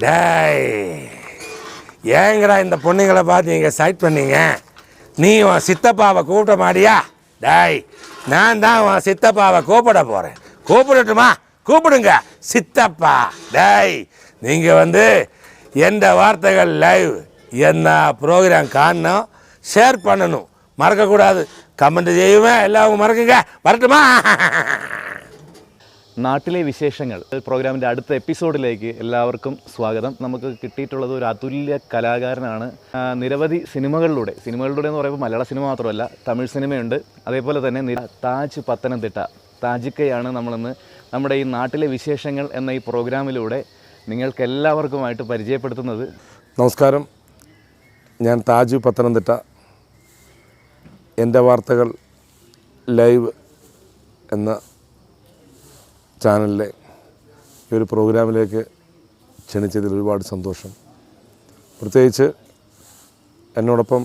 டேய் ஏங்கடா இந்த பொண்ணுங்களை பார்த்து நீங்கள் சைட் பண்ணீங்க? நீ உன் சித்தப்பாவை கூப்பிட மாடியா டேய் நான் தான் உன் சித்தப்பாவை கூப்பிட போகிறேன் கூப்பிடட்டுமா? கூப்பிடுங்க. சித்தப்பா டேய் நீங்கள் வந்து எந்த வார்த்தைகள் லைவ் என்ன ப்ரோக்ராம் காணணும் ஷேர் பண்ணணும். மறக்கக்கூடாது. கமெண்ட் செய்யுவேன் எல்லாம் அவங்க மறக்குங்க. வரட்டுமா? നാട്ടിലെ വിശേഷങ്ങൾ. പ്രോഗ്രാമിന്റെ അടുത്ത എപ്പിസോഡിലേക്ക് എല്ലാവർക്കും സ്വാഗതം. നമുക്ക് കിട്ടിയിട്ടുള്ളത് ഒരു അതുല്യ കലാകാരനാണ്. നിരവധി സിനിമകളിലൂടെ സിനിമകളിലൂടെ എന്ന് പറയുമ്പോൾ മലയാള സിനിമ മാത്രമല്ല തമിഴ് സിനിമയുണ്ട്. അതേപോലെ തന്നെ താജ് പത്തനംതിട്ട താജിക്കയാണ് നമ്മളിന്ന് നമ്മുടെ ഈ നാട്ടിലെ വിശേഷങ്ങൾ എന്ന ഈ പ്രോഗ്രാമിലൂടെ നിങ്ങൾക്ക് എല്ലാവർക്കുമായിട്ട് പരിചയപ്പെടുത്തുന്നത്. നമസ്കാരം. ഞാൻ താജു പത്തനംതിട്ട. എന്റെ വാർത്തകൾ ലൈവ് എന്ന ചാനലിലെ ഈ ഒരു പ്രോഗ്രാമിലേക്ക് ക്ഷണിച്ചതിൽ ഒരുപാട് സന്തോഷം. പ്രത്യേകിച്ച് എന്നോടൊപ്പം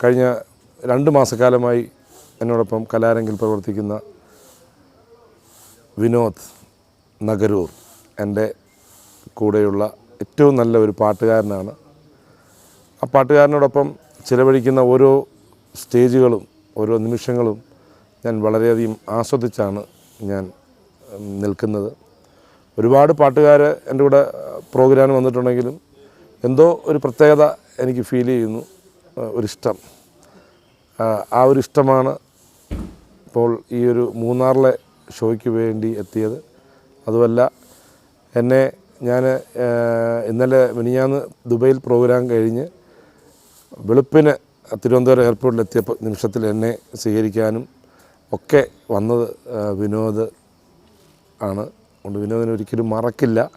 കഴിഞ്ഞ രണ്ട് മാസക്കാലമായി എന്നോടൊപ്പം കലാരംഗിൽ പ്രവർത്തിക്കുന്ന വിനോദ് നഗരൂർ എന്റെ കൂടെയുള്ള ഏറ്റവും നല്ല ഒരു പാട്ടുകാരനാണ്. ആ പാട്ടുകാരനോടൊപ്പം ചിലവഴിക്കുന്ന ഓരോ സ്റ്റേജുകളും ഓരോ നിമിഷങ്ങളും ഞാൻ വളരെയധികം ആസ്വദിച്ചാണ് ഞാൻ നിൽക്കുന്നത്. ഒരുപാട് പാട്ടുകാർ എന്റെ കൂടെ പ്രോഗ്രാം വന്നിട്ടുണ്ടെങ്കിലും എന്തോ ഒരു പ്രത്യേകത എനിക്ക് ഫീൽ ചെയ്യുന്നു ഒരു ഒരിഷ്ടം. ആ, ഒരു ഇഷ്ടമാണ് ഇപ്പോൾ ഈ ഒരു മൂന്നാറിലെ ഷോയ്ക്ക് വേണ്ടി എത്തിയത്. അതുമല്ല എന്നെ ഞാൻ ഇന്നലെ മിനിഞ്ഞാന്ന് ദുബൈയിൽ പ്രോഗ്രാം കഴിഞ്ഞ് വെളുപ്പിന് തിരുവനന്തപുരം എയർപോർട്ടിൽ എത്തിയപ്പോൾ നിമിഷത്തിൽ എന്നെ സ്വീകരിക്കാനും ഒക്കെ വന്നത് വിനോദ് ആണ്. അതുകൊണ്ട് വിനോദിനെ ഒരിക്കലും മറക്കില്ല.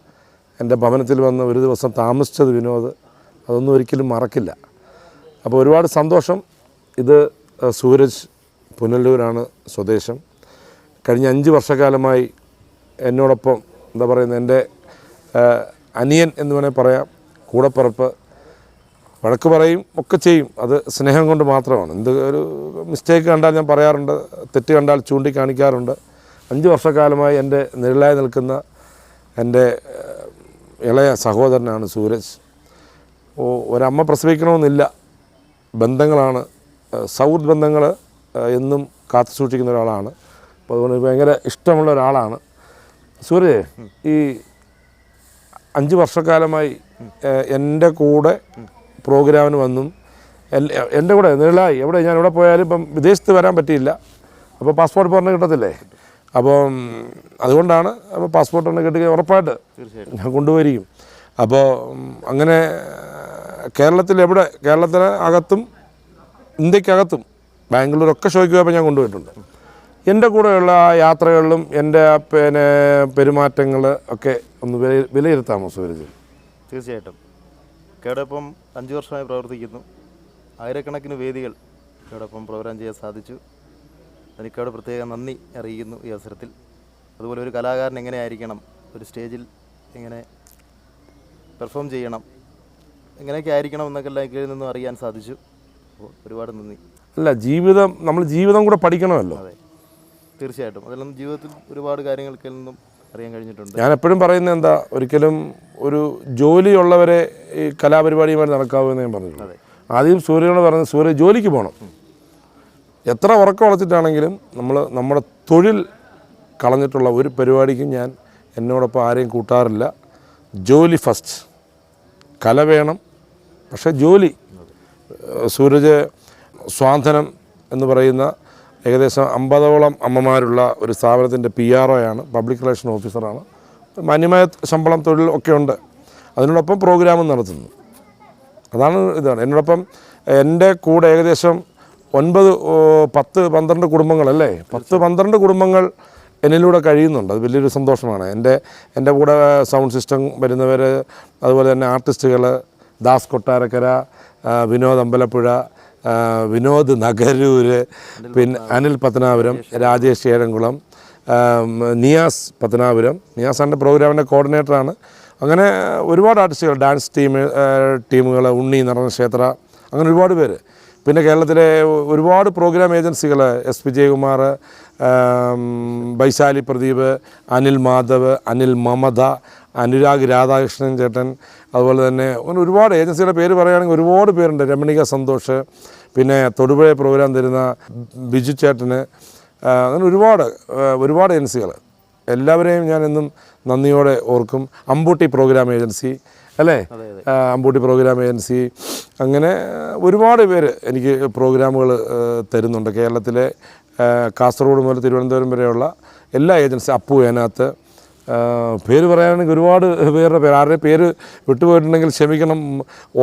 എന്റെ ഭവനത്തിൽ വന്ന് ഒരു ദിവസം താമസിച്ചത് വിനോദ്. അതൊന്നും ഒരിക്കലും മറക്കില്ല. അപ്പോൾ ഒരുപാട് സന്തോഷം. ഇത് സൂരജ് പുനലൂരാണ് സ്വദേശം. കഴിഞ്ഞ അഞ്ച് വർഷക്കാലമായി എന്നോടൊപ്പം എന്താ പറയുന്നത് എന്റെ അനിയൻ എന്ന് വേണേൽ പറയാം. കൂടപ്പിറപ്പ് വഴക്ക് പറയും ഒക്കെ ചെയ്യും. അത് സ്നേഹം കൊണ്ട് മാത്രമാണ്. എന്ത് ഒരു മിസ്റ്റേക്ക് കണ്ടാൽ ഞാൻ പറയാറുണ്ട് തെറ്റ് കണ്ടാൽ ചൂണ്ടിക്കാണിക്കാറുണ്ട്. അഞ്ച് വർഷക്കാലമായി എന്റെ നിഴലായി നിൽക്കുന്ന എന്റെ ഇളയ സഹോദരനാണ് സൂരജ്. ഓ ഒരമ്മ പ്രസവിക്കണമെന്നില്ല. ബന്ധങ്ങളാണ്. സൗഹൃദ ബന്ധങ്ങൾ എന്നും കാത്തു സൂക്ഷിക്കുന്ന ഒരാളാണ്. അപ്പോൾ അതുകൊണ്ട് ഭയങ്കര ഇഷ്ടമുള്ള ഒരാളാണ്. സൂരജ് ഈ അഞ്ച് വർഷക്കാലമായി എന്റെ കൂടെ പ്രോഗ്രാമിന് വന്നും. എന്റെ കൂടെ നിഴലായി എവിടെ ഞാൻ എവിടെ പോയാലും ഇപ്പം വിദേശത്ത് വരാൻ പറ്റിയില്ല. അപ്പോൾ പാസ്പോർട്ട് പറഞ്ഞ് കിട്ടത്തില്ലേ? അപ്പം അതുകൊണ്ടാണ് അപ്പോൾ പാസ്പോർട്ട് ഒന്ന് കിട്ടുക ഉറപ്പായിട്ട്. ഞാൻ കൊണ്ടുവരികയും അപ്പോൾ അങ്ങനെ കേരളത്തിൽ എവിടെ കേരളത്തിന് അകത്തും ഇന്ത്യക്കകത്തും ബാംഗ്ലൂരൊക്കെ ഷോയ്ക്ക് പോയപ്പോൾ ഞാൻ കൊണ്ടുപോയിട്ടുണ്ട്. എന്റെ കൂടെയുള്ള ആ യാത്രകളിലും എന്റെ ആ പിന്നെ പെരുമാറ്റങ്ങൾ ഒക്കെ ഒന്ന് വില വിലയിരുത്താമോ സൂരജ് തീർച്ചയായിട്ടും. കേടൊപ്പം അഞ്ചു വർഷമായി പ്രവർത്തിക്കുന്നു. ആയിരക്കണക്കിന് വേദികൾ കേടൊപ്പം പ്രോഗ്രാം ചെയ്യാൻ സാധിച്ചു. എനിക്കവിടെ പ്രത്യേക നന്ദി അറിയിക്കുന്നു ഈ അവസരത്തിൽ. അതുപോലെ ഒരു കലാകാരൻ എങ്ങനെ ആയിരിക്കണം ഒരു സ്റ്റേജിൽ എങ്ങനെ പെർഫോം ചെയ്യണം? എങ്ങനെയൊക്കെ ആയിരിക്കണം എന്നൊക്കെ എല്ലാം കീഴിൽ നിന്നും അറിയാൻ സാധിച്ചു. അപ്പോൾ ഒരുപാട് നന്ദി. അല്ല ജീവിതം നമ്മൾ ജീവിതം കൂടെ പഠിക്കണമല്ലോ. അതെ. തീർച്ചയായിട്ടും. അതിൽ നിന്നും ജീവിതത്തിൽ ഒരുപാട് കാര്യങ്ങൾക്ക് നിന്നും അറിയാൻ കഴിഞ്ഞിട്ടുണ്ട്. ഞാൻ എപ്പോഴും പറയുന്നത് എന്താ ഒരിക്കലും ഒരു ജോലിയുള്ളവരെ ഈ കലാപരിപാടിയുമായി എന്ന് ഞാൻ പറഞ്ഞിട്ടുണ്ട്. ആദ്യം സൂര്യനോട് പറഞ്ഞത് സൂര്യ ജോലിക്ക് പോകണം എത്ര ഉറക്കം വളച്ചിട്ടാണെങ്കിലും നമ്മൾ നമ്മുടെ തൊഴിൽ കളഞ്ഞിട്ടുള്ള ഒരു പരിപാടിക്കും ഞാൻ എന്നോടൊപ്പം ആരെയും കൂട്ടാറില്ല. ജോലി ഫസ്റ്റ് കല വേണം. പക്ഷേ ജോലി സൂരജ് സ്വാന്തനം എന്ന് പറയുന്ന ഏകദേശം അമ്പതോളം അമ്മമാരുള്ള ഒരു സ്ഥാപനത്തിന്റെ പി ആർ ഒ ആണ് പബ്ലിക് റിലേഷൻ ഓഫീസറാണ് മാന്യമായ ശമ്പളം തൊഴിൽ ഒക്കെ ഉണ്ട്. അതിനോടൊപ്പം പ്രോഗ്രാമും നടത്തുന്നു. അതാണ് ഇതാണ്. എന്നോടൊപ്പം എന്റെ കൂടെ ഏകദേശം ഒൻപത് പത്ത് പന്ത്രണ്ട് കുടുംബങ്ങളല്ലേ പത്ത് പന്ത്രണ്ട് കുടുംബങ്ങൾ എന്നിലൂടെ കഴിയുന്നുണ്ട്. അത് വലിയൊരു സന്തോഷമാണ്. എന്റെ എന്റെ കൂടെ സൗണ്ട് സിസ്റ്റം വരുന്നവർ അതുപോലെ തന്നെ ആർട്ടിസ്റ്റുകൾ ദാസ് കൊട്ടാരക്കര വിനോദ് അമ്പലപ്പുഴ വിനോദ് നഗരൂർ പിന്നെ അനിൽ പത്തനാപുരം രാജേഷ് ഏഴംകുളം നിയാസ് പത്തനാപുരം നിയാസാന്റെ പ്രോഗ്രാമിന്റെ കോർഡിനേറ്ററാണ്. അങ്ങനെ ഒരുപാട് ആർട്ടിസ്റ്റുകൾ ഡാൻസ് ടീം ടീമുകൾ ഉണ്ണി നടന്ന ക്ഷേത്ര അങ്ങനെ ഒരുപാട് പേര്. പിന്നെ കേരളത്തിലെ ഒരുപാട് പ്രോഗ്രാം ഏജൻസികൾ എസ് പി ജയകുമാർ വൈശാലി പ്രദീപ് അനിൽ മാധവ് അനിൽ മമത അനുരാഗ് രാധാകൃഷ്ണൻ ചേട്ടൻ അതുപോലെ തന്നെ അങ്ങനെ ഒരുപാട് ഏജൻസികളുടെ പേര് പറയുകയാണെങ്കിൽ ഒരുപാട് പേരുണ്ട്. രമണിക സന്തോഷ് പിന്നെ തൊടുപുഴ പ്രോഗ്രാം തരുന്ന ബിജു ചേട്ടന് അങ്ങനെ ഒരുപാട് ഒരുപാട് ഏജൻസികൾ. എല്ലാവരെയും ഞാൻ എന്നും നന്ദിയോടെ ഓർക്കും. അമ്പൂട്ടി പ്രോഗ്രാം ഏജൻസി അല്ലേ? Ambootty program agency. അങ്ങനെ ഒരുപാട് പേര് എനിക്ക് പ്രോഗ്രാമുകൾ തരുന്നുണ്ട്. കേരളത്തിലെ കാസർഗോഡ് മുതൽ തിരുവനന്തപുരം വരെയുള്ള എല്ലാ ഏജൻസി അപ്പു അതിനകത്ത് പേര് പറയുകയാണെങ്കിൽ ഒരുപാട് പേരുടെ പേര് ആരുടെ പേര് വിട്ടുപോയിട്ടുണ്ടെങ്കിൽ ക്ഷമിക്കണം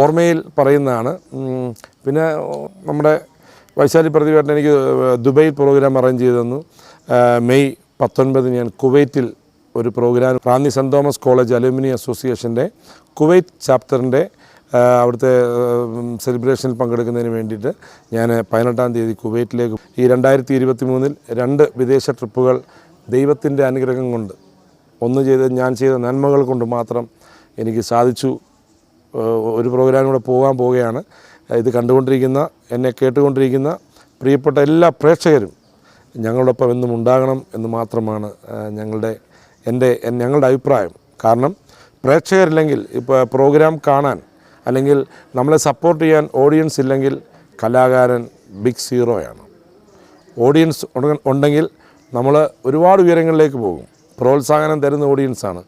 ഓർമ്മയിൽ പറയുന്നതാണ്. പിന്നെ നമ്മുടെ വൈശാലി പ്രതിഭയായിട്ട് എനിക്ക് ദുബൈ പ്രോഗ്രാം അറേഞ്ച് ചെയ്തു തന്നു. മെയ് പത്തൊൻപതിന് ഞാൻ കുവൈറ്റിൽ ഒരു program Ranni saint Thomas college alumni അസോസിയേഷന്റെ കുവൈറ്റ് ചാപ്റ്ററിന്റെ അവിടുത്തെ സെലിബ്രേഷനിൽ പങ്കെടുക്കുന്നതിന് വേണ്ടിയിട്ട് ഞാൻ പതിനെട്ടാം തീയതി കുവൈറ്റിലേക്ക് ഈ രണ്ടായിരത്തി ഇരുപത്തി മൂന്നിൽ രണ്ട് വിദേശ ട്രിപ്പുകൾ ദൈവത്തിന്റെ അനുഗ്രഹം കൊണ്ട് ഒന്ന് ചെയ്ത് ഞാൻ ചെയ്ത നന്മകൾ കൊണ്ട് മാത്രം എനിക്ക് സാധിച്ചു. ഒരു പ്രോഗ്രാമിലൂടെ പോകാൻ പോവുകയാണ്. ഇത് കണ്ടുകൊണ്ടിരിക്കുന്ന എന്നെ കേട്ടുകൊണ്ടിരിക്കുന്ന പ്രിയപ്പെട്ട എല്ലാ പ്രേക്ഷകരും ഞങ്ങളോടൊപ്പം എന്നും ഉണ്ടാകണം എന്ന് മാത്രമാണ് ഞങ്ങളുടെ എന്റെ ഞങ്ങളുടെ അഭിപ്രായം. കാരണം പ്രേക്ഷകരില്ലെങ്കിൽ ഇപ്പോൾ പ്രോഗ്രാം കാണാൻ അല്ലെങ്കിൽ നമ്മളെ സപ്പോർട്ട് ചെയ്യാൻ ഓഡിയൻസ് ഇല്ലെങ്കിൽ കലാകാരൻ ബിഗ് സീറോയാണ് ഓഡിയൻസ് ഉണ്ടെങ്കിൽ നമ്മൾ ഒരുപാട് ഉയരങ്ങളിലേക്ക് പോകും. പ്രോത്സാഹനം തരുന്ന ഓഡിയൻസാണ്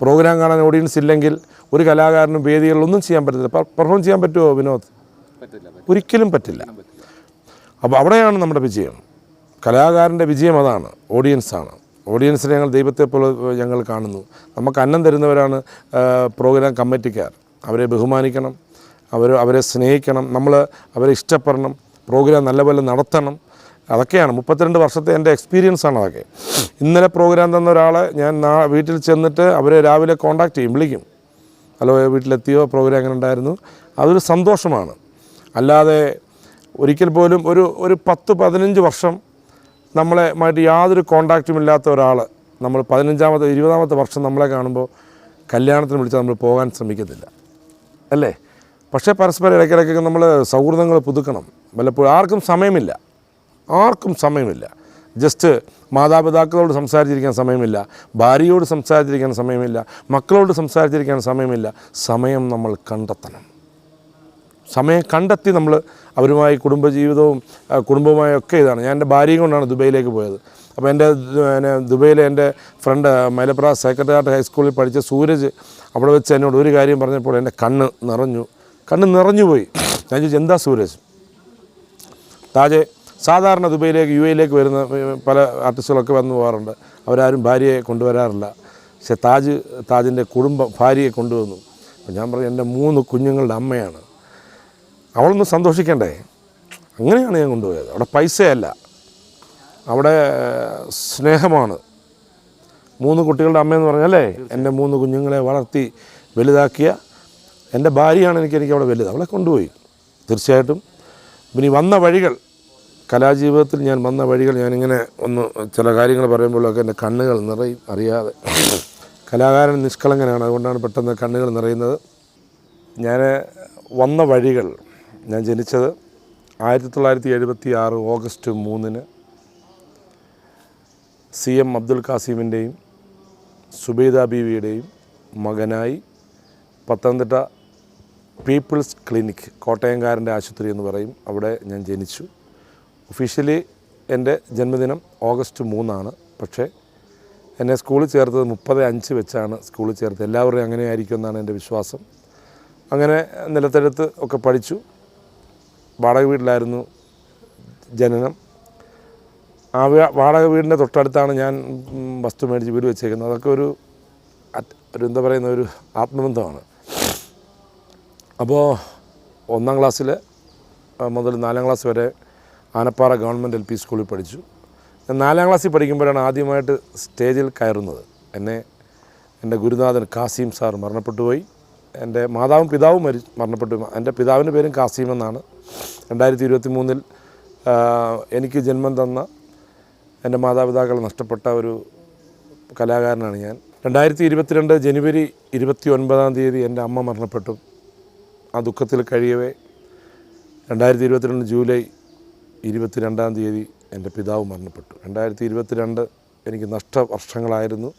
പ്രോഗ്രാം കാണാൻ ഓഡിയൻസ് ഇല്ലെങ്കിൽ ഒരു കലാകാരനും വേദികളിലൊന്നും ചെയ്യാൻ പറ്റത്തില്ല. പെർഫോം ചെയ്യാൻ പറ്റുമോ വിനോദ്? ഒരിക്കലും പറ്റില്ല. അപ്പോൾ അവിടെയാണ് നമ്മുടെ വിജയം. കലാകാരന്റെ വിജയം അതാണ്. ഓഡിയൻസാണ് ഓഡിയൻസിനെ ഞങ്ങൾ ദൈവത്തെ പോലെ ഞങ്ങൾ കാണുന്നു. നമുക്ക് അന്നം തരുന്നവരാണ് പ്രോഗ്രാം കമ്മിറ്റിക്കാർ. അവരെ ബഹുമാനിക്കണം. അവർ അവരെ സ്നേഹിക്കണം. നമ്മൾ അവരെ ഇഷ്ടപ്പെടണം. പ്രോഗ്രാം നല്ലപോലെ നടത്തണം. അതൊക്കെയാണ്. മുപ്പത്തിരണ്ട് വർഷത്തെ എന്റെ എക്സ്പീരിയൻസ് ആണ് അതൊക്കെ. ഇന്നലെ പ്രോഗ്രാം തന്ന ഒരാളെ ഞാൻ നാ വീട്ടിൽ ചെന്നിട്ട് അവരെ രാവിലെ കോണ്ടാക്ട് ചെയ്യും വിളിക്കും. ഹലോ വീട്ടിലെത്തിയോ? പ്രോഗ്രാം എങ്ങനെ ഉണ്ടായിരുന്നു? അതൊരു സന്തോഷമാണ്. അല്ലാതെ ഒരിക്കൽ പോലും ഒരു ഒരു പത്ത് പതിനഞ്ച് വർഷം നമ്മളെ മറ്റു യാതൊരു കോണ്ടാക്റ്റും ഇല്ലാത്ത ഒരാൾ നമ്മൾ പതിനഞ്ചാമത്തെ ഇരുപതാമത്തെ വർഷം നമ്മളെ കാണുമ്പോൾ കല്യാണത്തിന് വിളിച്ചാൽ നമ്മൾ പോകാൻ ശ്രമിക്കത്തില്ല. അല്ലേ? പക്ഷേ പരസ്പരം ഇടയ്ക്കിടയ്ക്കൊക്കെ നമ്മൾ സൗഹൃദങ്ങൾ പുതുക്കണം. വല്ലപ്പോഴും ആർക്കും സമയമില്ല. ആർക്കും സമയമില്ല. ജസ്റ്റ് മാതാപിതാക്കളോട് സംസാരിച്ചിരിക്കാൻ സമയമില്ല. ഭാര്യയോട് സംസാരിച്ചിരിക്കാൻ സമയമില്ല. മക്കളോട് സംസാരിച്ചിരിക്കാൻ സമയമില്ല. സമയം നമ്മൾ കണ്ടെത്തണം. സമയം കണ്ടെത്തി നമ്മൾ അവരുമായി കുടുംബജീവിതവും കുടുംബവുമായി ഒക്കെ ഇതാണ്. ഞാൻ എന്റെ ഭാര്യയും കൊണ്ടാണ് ദുബൈയിലേക്ക് പോയത്. അപ്പോൾ എന്റെ പിന്നെ ദുബൈയിലെ എന്റെ ഫ്രണ്ട് മലപ്ര സെക്രട്ടേറിയറ്റ് ഹൈസ്കൂളിൽ പഠിച്ച സൂരജ് അവിടെ വെച്ച് എന്നോട് ഒരു കാര്യം പറഞ്ഞപ്പോൾ എന്റെ കണ്ണ് നിറഞ്ഞു. കണ്ണ് നിറഞ്ഞു പോയി ഞാൻ ചോദിച്ചു എന്താ സൂരജ്? താജെ സാധാരണ ദുബൈയിലേക്ക് യു എയിലേക്ക് വരുന്ന പല ആർട്ടിസ്റ്റുകളൊക്കെ വന്നു പോകാറുണ്ട്. അവരാരും ഭാര്യയെ കൊണ്ടുവരാറില്ല. പക്ഷെ താജ് താജിന്റെ കുടുംബം ഭാര്യയെ കൊണ്ടുവന്നു. അപ്പം ഞാൻ പറഞ്ഞു എന്റെ മൂന്ന് കുഞ്ഞുങ്ങളുടെ അമ്മയാണ്. അവളൊന്ന് സന്തോഷിക്കണ്ടേ? അങ്ങനെയാണ് ഞാൻ കൊണ്ടുപോയത്. അവിടെ പൈസയല്ല. അവിടെ സ്നേഹമാണ്. മൂന്ന് കുട്ടികളുടെ അമ്മയെന്ന് പറഞ്ഞാലേ എന്റെ മൂന്ന് കുഞ്ഞുങ്ങളെ വളർത്തി വലുതാക്കിയ എന്റെ ഭാര്യയാണ് എനിക്ക് എനിക്ക് അവിടെ വലുത്. അവളെ കൊണ്ടുപോയി. തീർച്ചയായിട്ടും. പിന്നെ വന്ന വഴികൾ കലാജീവിതത്തിൽ ഞാൻ വന്ന വഴികൾ ഞാനിങ്ങനെ ഒന്ന് ചില കാര്യങ്ങൾ പറയുമ്പോഴൊക്കെ എന്റെ കണ്ണുകൾ നിറയും അറിയാതെ. കലാകാരൻ നിഷ്കളങ്കനാണ് അതുകൊണ്ടാണ് പെട്ടെന്ന് കണ്ണുകൾ നിറയുന്നത്. ഞാൻ വന്ന വഴികൾ ഞാൻ ജനിച്ചത് ആയിരത്തി തൊള്ളായിരത്തി എഴുപത്തി ആറ് ഓഗസ്റ്റ് മൂന്നിന് സി എം അബ്ദുൽ കാസിമിന്റെയും സുബൈദ ബീവിയുടെയും മകനായി പത്തനംതിട്ട പീപ്പിൾസ് ക്ലിനിക് കോട്ടയംകാരന്റെ ആശുപത്രി എന്ന് പറയും. അവിടെ ഞാൻ ജനിച്ചു. ഒഫീഷ്യലി എന്റെ ജന്മദിനം ഓഗസ്റ്റ് മൂന്നാണ്. പക്ഷേ എന്നെ സ്കൂളിൽ ചേർത്തത് മുപ്പത് അഞ്ച് വെച്ചാണ് സ്കൂളിൽ ചേർത്തത്. എല്ലാവരുടെയും അങ്ങനെ ആയിരിക്കും എന്നാണ് എന്റെ വിശ്വാസം. അങ്ങനെ നിലത്തെടുത്ത് ഒക്കെ പഠിച്ചു. വാടക വീട്ടിലായിരുന്നു ജനനം. ആ വാടക വീടിന്റെ തൊട്ടടുത്താണ് ഞാൻ വസ്തു മേടിച്ച് വീട് വെച്ചേക്കുന്നത്. അതൊക്കെ ഒരു ഒരു എന്താ പറയുന്ന ഒരു ആത്മബന്ധമാണ്. അപ്പോൾ ഒന്നാം ക്ലാസ്സിൽ മുതൽ നാലാം ക്ലാസ് വരെ ആനപ്പാറ ഗവൺമെന്റ് എൽ പി സ്കൂളിൽ പഠിച്ചു. ഞാൻ നാലാം ക്ലാസ്സിൽ പഠിക്കുമ്പോഴാണ് ആദ്യമായിട്ട് സ്റ്റേജിൽ കയറുന്നത്. എന്നെ എന്റെ ഗുരുനാഥൻ കാസിം സാർ മരണപ്പെട്ടു പോയി. എന്റെ മാതാവും പിതാവും മരി മരണപ്പെട്ടു. എന്റെ പിതാവിന്റെ പേരും കാസിം എന്നാണ്. രണ്ടായിരത്തി ഇരുപത്തി മൂന്നിൽ എനിക്ക് ജന്മം തന്ന എന്റെ മാതാപിതാക്കൾ നഷ്ടപ്പെട്ട ഒരു കലാകാരനാണ് ഞാൻ. രണ്ടായിരത്തി ഇരുപത്തിരണ്ട് ജനുവരി ഇരുപത്തി ഒൻപതാം തീയതി എന്റെ അമ്മ മരണപ്പെട്ടു. ആ ദുഃഖത്തിൽ കഴിയവേ. രണ്ടായിരത്തി ഇരുപത്തിരണ്ട് ജൂലൈ ഇരുപത്തിരണ്ടാം തീയതി എന്റെ പിതാവ് മരണപ്പെട്ടു. രണ്ടായിരത്തി ഇരുപത്തിരണ്ട് എനിക്ക് നഷ്ടവർഷങ്ങളായിരുന്നു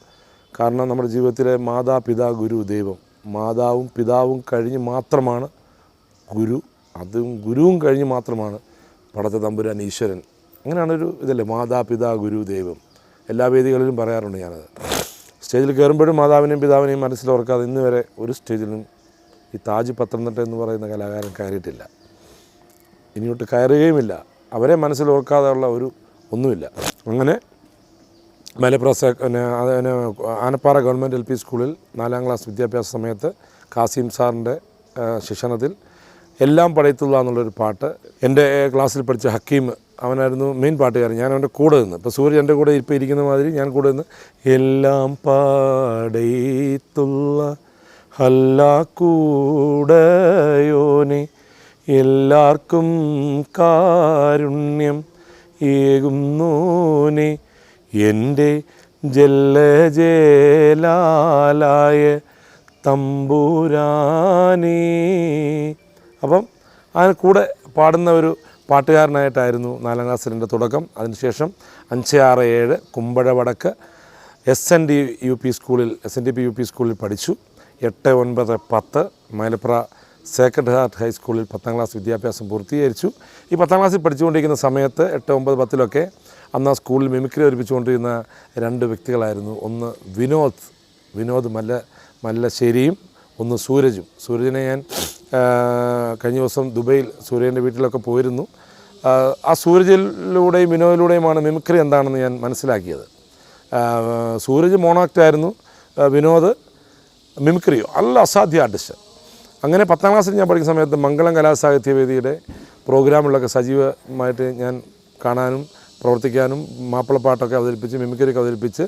കാരണം നമ്മുടെ ജീവിതത്തിലെ മാതാ പിതാ ഗുരു ദൈവം. മാതാവും പിതാവും കഴിഞ്ഞ് മാത്രമാണ് ഗുരു. അതും ഗുരുവും കഴിഞ്ഞ് മാത്രമാണ് പടത്ത തമ്പുരാൻ ഈശ്വരൻ. അങ്ങനെയാണൊരു ഇതല്ലേ മാതാ പിതാ ഗുരു ദൈവം. എല്ലാ വേദികളിലും പറയാറുണ്ട് ഞാനത്. സ്റ്റേജിൽ കയറുമ്പോഴും മാതാവിനെയും പിതാവിനെയും മനസ്സിലോർക്കാതെ ഇന്ന് വരെ ഒരു സ്റ്റേജിലും ഈ താജ് പത്തനംതിട്ട എന്ന് പറയുന്ന കലാകാരൻ കയറിയിട്ടില്ല. ഇനിയോട്ട് കയറുകയുമില്ല. അവരെ മനസ്സിലോർക്കാതെയുള്ള ഒരു ഒന്നുമില്ല. അങ്ങനെ മലപ്പുറ സെ പിന്നെ ആനപ്പാറ ഗവൺമെന്റ് എൽ പി സ്കൂളിൽ നാലാം ക്ലാസ് വിദ്യാഭ്യാസ സമയത്ത് കാസിം സാറിന്റെ ശിക്ഷണത്തിൽ എല്ലാം പടയത്തുള്ള എന്നുള്ളൊരു പാട്ട് എന്റെ ക്ലാസ്സിൽ പഠിച്ച ഹക്കീം അവനായിരുന്നു മെയിൻ പാട്ടുകാരൻ. ഞാൻ അവന്റെ കൂടെ നിന്ന്. ഇപ്പോൾ സൂര്യ എന്റെ കൂടെ ഇപ്പോൾ ഇരിക്കുന്ന മാതിരി ഞാൻ കൂടെ നിന്ന് എല്ലാം പാടയത്തുള്ള ഹല്ലാ കൂടയോനെ എല്ലാവർക്കും കാരുണ്യം ഏകുന്നോനെ എന്റെ ജല്ലജേലാലായ തമ്പുരാനേ. അപ്പം അതിന് കൂടെ പാടുന്ന ഒരു പാട്ടുകാരനായിട്ടായിരുന്നു നാലാം ക്ലാസ്സിന്റെ തുടക്കം. അതിനുശേഷം അഞ്ച് ആറ് ഏഴ് കുമ്പഴ വടക്ക് S N D U P സ്കൂളിൽ S N D P U P സ്കൂളിൽ പഠിച്ചു. എട്ട് ഒൻപത് പത്ത് മലപ്പുറ സേക്രഡ് ഹാർട്ട് ഹൈസ്കൂളിൽ പത്താം ക്ലാസ് വിദ്യാഭ്യാസം പൂർത്തീകരിച്ചു. ഈ പത്താം ക്ലാസ്സിൽ പഠിച്ചുകൊണ്ടിരിക്കുന്ന സമയത്ത് എട്ട് ഒമ്പത് പത്തിലൊക്കെ അന്ന് ആ സ്കൂളിൽ മിമിക്രി ഒരുപ്പിച്ചുകൊണ്ടിരുന്ന രണ്ട് വ്യക്തികളായിരുന്നു. ഒന്ന് വിനോദ് വിനോദ് മല്ല മല്ലശ്ശേരിയും ഒന്ന് സൂരജും. സൂരജിനെ ഞാൻ കഴിഞ്ഞ ദിവസം ദുബൈയിൽ സൂര്യന്റെ വീട്ടിലൊക്കെ പോയിരുന്നു. ആ, സൂരജിലൂടെയും വിനോദിലൂടെയുമാണ് മിമിക്രി എന്താണെന്ന് ഞാൻ മനസ്സിലാക്കിയത്. സൂരജ് മോണാക്റ്റ് ആയിരുന്നു വിനോദ് മിമിക്രിയോ? അല്ല അസാധ്യ ആർട്ടിസ്റ്റ്. അങ്ങനെ പത്താം ക്ലാസ്സിൽ ഞാൻ പഠിക്കുന്ന സമയത്ത് മംഗളം കലാസാഹിത്യ വേദിയുടെ പ്രോഗ്രാമുകളൊക്കെ സജീവമായിട്ട് ഞാൻ കാണാനും പ്രവർത്തിക്കാനും മാപ്പിളപ്പാട്ടൊക്കെ അവതരിപ്പിച്ച് മിമിക്രിയൊക്കെ അവതരിപ്പിച്ച്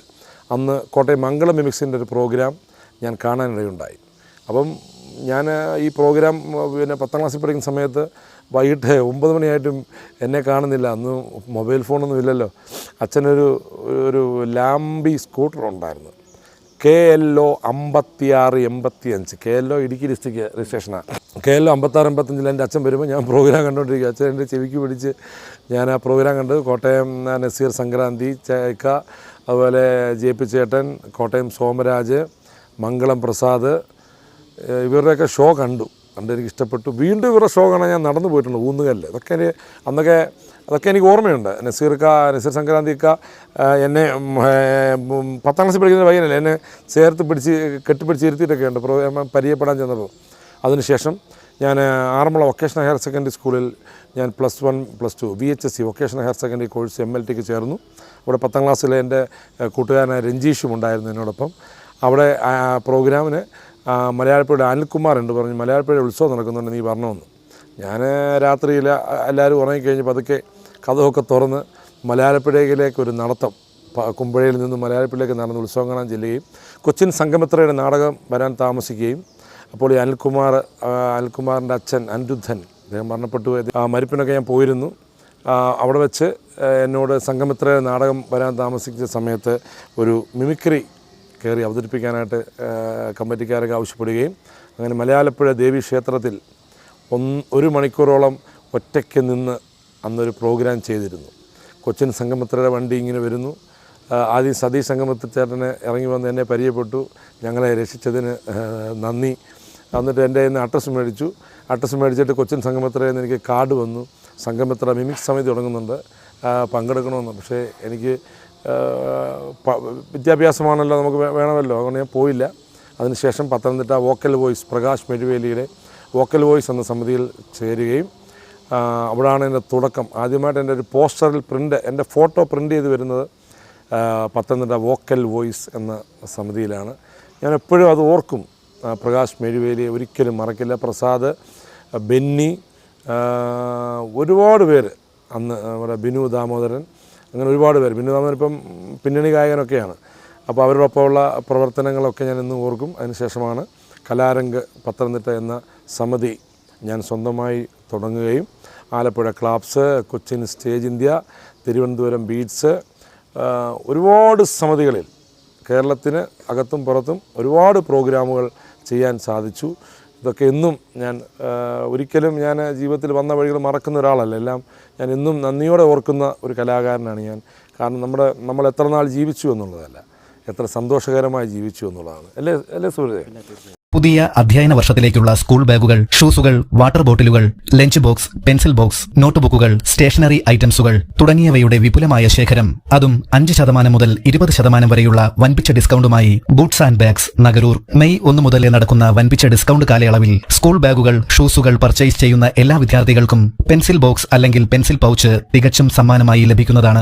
അന്ന് കോട്ടയം മംഗളം മിമിക്സിന്റെ ഒരു പ്രോഗ്രാം ഞാൻ കാണാനിടയുണ്ടായി. അപ്പം ഞാൻ ഈ പ്രോഗ്രാം പിന്നെ പത്താം ക്ലാസ്സിൽ പഠിക്കുന്ന സമയത്ത് വൈകിട്ട് ഒമ്പത് മണിയായിട്ടും എന്നെ കാണുന്നില്ല. അന്ന് മൊബൈൽ ഫോണൊന്നും ഇല്ലല്ലോ. അച്ഛനൊരു ഒരു ലാംബി സ്കൂട്ടർ ഉണ്ടായിരുന്നു കെ എൽ ഒ അമ്പത്തിയാറ് എൺപത്തി അഞ്ച് K L O Idukki district രജിസ്ട്രേഷനാണ് K L O അമ്പത്താറ് എൺപത്തഞ്ചിൽ എന്റെ അച്ഛൻ വരുമ്പോൾ ഞാൻ പ്രോഗ്രാം കണ്ടുകൊണ്ടിരിക്കുക അച്ഛൻ എന്റെ ചെവിക്ക് പിടിച്ച് ഞാൻ ആ പ്രോഗ്രാം കണ്ട് കോട്ടയം നസീർ സംക്രാന്തി ചേക്ക അതുപോലെ ജെ പി ചേട്ടൻ കോട്ടയം സോമരാജ് മംഗളം പ്രസാദ് ഇവരുടെയൊക്കെ ഷോ കണ്ടു. കണ്ട് എനിക്ക് ഇഷ്ടപ്പെട്ടു. വീണ്ടും ഇവരുടെ ഷോ കാണാൻ ഞാൻ നടന്നു പോയിട്ടുണ്ട് ഊന്നുകല്ല്. അതൊക്കെ എനിക്ക് അന്നൊക്കെ അതൊക്കെ എനിക്ക് ഓർമ്മയുണ്ട്. നസീർക്ക നസീർ സംക്രാന്തിക്ക എന്നെ പത്താം ക്ലാസ്സിൽ പഠിക്കുന്ന പയ്യനല്ലേ എന്നെ ചേർത്ത് പിടിച്ച് കെട്ടിപ്പിടിച്ച് ഇരുത്തിയിട്ടൊക്കെ ഉണ്ട്. പ്രോ പരിചയപ്പെടാൻ ചെന്നപ്പോൾ. അതിനുശേഷം ഞാൻ ആറന്മുള വൊക്കേഷണൽ ഹയർ സെക്കൻഡറി സ്കൂളിൽ ഞാൻ plus one plus two V H S C vocational higher secondary course M L tick ചേർന്നു. അവിടെ പത്താം ക്ലാസ്സിലെ എന്റെ കൂട്ടുകാരനായ രഞ്ജീഷും ഉണ്ടായിരുന്നു എന്നോടൊപ്പം. അവിടെ പ്രോഗ്രാമിന് മലയാളപ്പുഴയുടെ അനിൽകുമാർ ഉണ്ട് പറഞ്ഞു മലയാളപ്പുഴ ഉത്സവം നടക്കുന്നുണ്ട് നീ പറഞ്ഞോന്ന്. ഞാൻ രാത്രിയിൽ എല്ലാവരും ഉറങ്ങിക്കഴിഞ്ഞ് പതുക്കെ കഥമൊക്കെ തുറന്ന് മലയാളപ്പുഴയിലേക്ക് ഒരു നടത്തം കുമ്പഴയിൽ നിന്ന് മലയാളപ്പുഴയിലേക്ക് നടന്ന് ഉത്സവം കാണാൻ ചെല്ലുകയും കൊച്ചിൻ സംഗമിത്രയുടെ നാടകം വരാൻ താമസിക്കുകയും അപ്പോൾ ഈ അനിൽകുമാർ അനിൽകുമാറിന്റെ അച്ഛൻ അനിരുദ്ധൻ അദ്ദേഹം മരണപ്പെട്ടു മരിപ്പിനൊക്കെ ഞാൻ പോയിരുന്നു. അവിടെ വെച്ച് എന്നോട് സംഗമിത്രയുടെ നാടകം വരാൻ താമസിച്ച സമയത്ത് ഒരു മിമിക്രി കയറി അവതരിപ്പിക്കാനായിട്ട് കമ്മിറ്റിക്കാരൊക്കെ ആവശ്യപ്പെടുകയും അങ്ങനെ മലയാളപ്പുഴ ദേവി ക്ഷേത്രത്തിൽ ഒന്ന് ഒരു മണിക്കൂറോളം ഒറ്റയ്ക്ക് നിന്ന് അന്നൊരു പ്രോഗ്രാം ചെയ്തിരുന്നു. കൊച്ചിൻ സംഗമത്തിലെ വണ്ടി ഇങ്ങനെ വരുന്നു. ആദ്യം സതീഷ് സംഗമത്തിൽ ചേട്ടനെ ഇറങ്ങി വന്ന് എന്നെ പരിചയപ്പെട്ടു. ഞങ്ങളെ രക്ഷിച്ചതിന് നന്ദി. എന്നിട്ട് എന്റെ നിന്ന് അഡ്രസ്സ് മേടിച്ചു. അഡ്രസ്സ് മേടിച്ചിട്ട് കൊച്ചിൻ സംഗമത്രയിൽ നിന്ന് എനിക്ക് കാർഡ് വന്നു. സംഗമത്ര മിമിക്സ് സമിതി തുടങ്ങുന്നുണ്ട്. പങ്കെടുക്കണമെന്ന്. പക്ഷേ എനിക്ക് വിദ്യാഭ്യാസമാണല്ലോ നമുക്ക് വേണമല്ലോ. അതുകൊണ്ട് ഞാൻ പോയില്ല. അതിനുശേഷം പത്തനംതിട്ട വോക്കൽ വോയിസ് പ്രകാശ് മെഴുവേലിയുടെ വോക്കൽ വോയിസ് എന്ന സമിതിയിൽ ചേരുകയും അവിടെയാണ് എന്റെ തുടക്കം. ആദ്യമായിട്ട് എന്റെ ഒരു പോസ്റ്ററിൽ പ്രിന്റ് എന്റെ ഫോട്ടോ പ്രിന്റ് ചെയ്ത് വരുന്നത് പത്തനംതിട്ട വോക്കൽ വോയിസ് എന്ന സമിതിയിലാണ്. ഞാൻ എപ്പോഴും അത് ഓർക്കും. പ്രകാശ് മെഴുവേലിയെ ഒരിക്കലും മറക്കില്ല. പ്രസാദ് ബെന്നി ഒരുപാട് പേര് അന്ന് നമ്മുടെ ബിനു ദാമോദരൻ അങ്ങനെ ഒരുപാട് പേര്. പിന്നെ നമ്മളിപ്പം പിന്നണി ഗായകനൊക്കെയാണ്. അപ്പോൾ അവരോടൊപ്പമുള്ള പ്രവർത്തനങ്ങളൊക്കെ ഞാൻ ഇന്ന് ഓർക്കും. അതിനുശേഷമാണ് കലാരംഗ് പത്തനംതിട്ട എന്ന സമിതി ഞാൻ സ്വന്തമായി തുടങ്ങുകയും Alappuzha clubs Cochin stage India Thiruvananthapuram beats ഒരുപാട് സമിതികളിൽ കേരളത്തിന് അകത്തും പുറത്തും ഒരുപാട് പ്രോഗ്രാമുകൾ ചെയ്യാൻ സാധിച്ചു. ഇതൊക്കെ എന്നും ഞാൻ ഒരിക്കലും ഞാൻ ജീവിതത്തിൽ വന്ന വഴികൾ മറക്കുന്ന ഒരാളല്ല. എല്ലാം ഞാൻ എന്നും നന്ദിയോടെ ഓർക്കുന്ന ഒരു കലാകാരനാണ് ഞാൻ. കാരണം നമ്മുടെ നമ്മൾ എത്ര നാൾ ജീവിച്ചു എന്നുള്ളതല്ല. എത്ര സന്തോഷകരമായി ജീവിച്ചു എന്നുള്ളതാണ്. അല്ലേ അല്ലേ സുഹൃത്തെ? പുതിയ അധ്യയന വർഷത്തിലേക്കുള്ള സ്കൂൾ ബാഗുകൾ ഷൂസുകൾ വാട്ടർ ബോട്ടിലുകൾ ലഞ്ച് ബോക്സ് പെൻസിൽ ബോക്സ് നോട്ട്ബുക്കുകൾ സ്റ്റേഷനറി ഐറ്റംസുകൾ തുടങ്ങിയവയുടെ വിപുലമായ ശേഖരം. അതും അഞ്ച് ശതമാനം മുതൽ ഇരുപത് ശതമാനം വരെയുള്ള വൻപിച്ച ഡിസ്കൗണ്ടുമായി boots and bags Nagaroor May ഒന്ന് മുതൽ നടക്കുന്ന വൻപിച്ച ഡിസ്കൗണ്ട് കാലയളവിൽ സ്കൂൾ ബാഗുകൾ ഷൂസുകൾ പർച്ചേസ് ചെയ്യുന്ന എല്ലാ വിദ്യാർത്ഥികൾക്കും പെൻസിൽ ബോക്സ് അല്ലെങ്കിൽ പെൻസിൽ പൗച്ച് തികച്ചും സമ്മാനമായി ലഭിക്കുന്നതാണ്.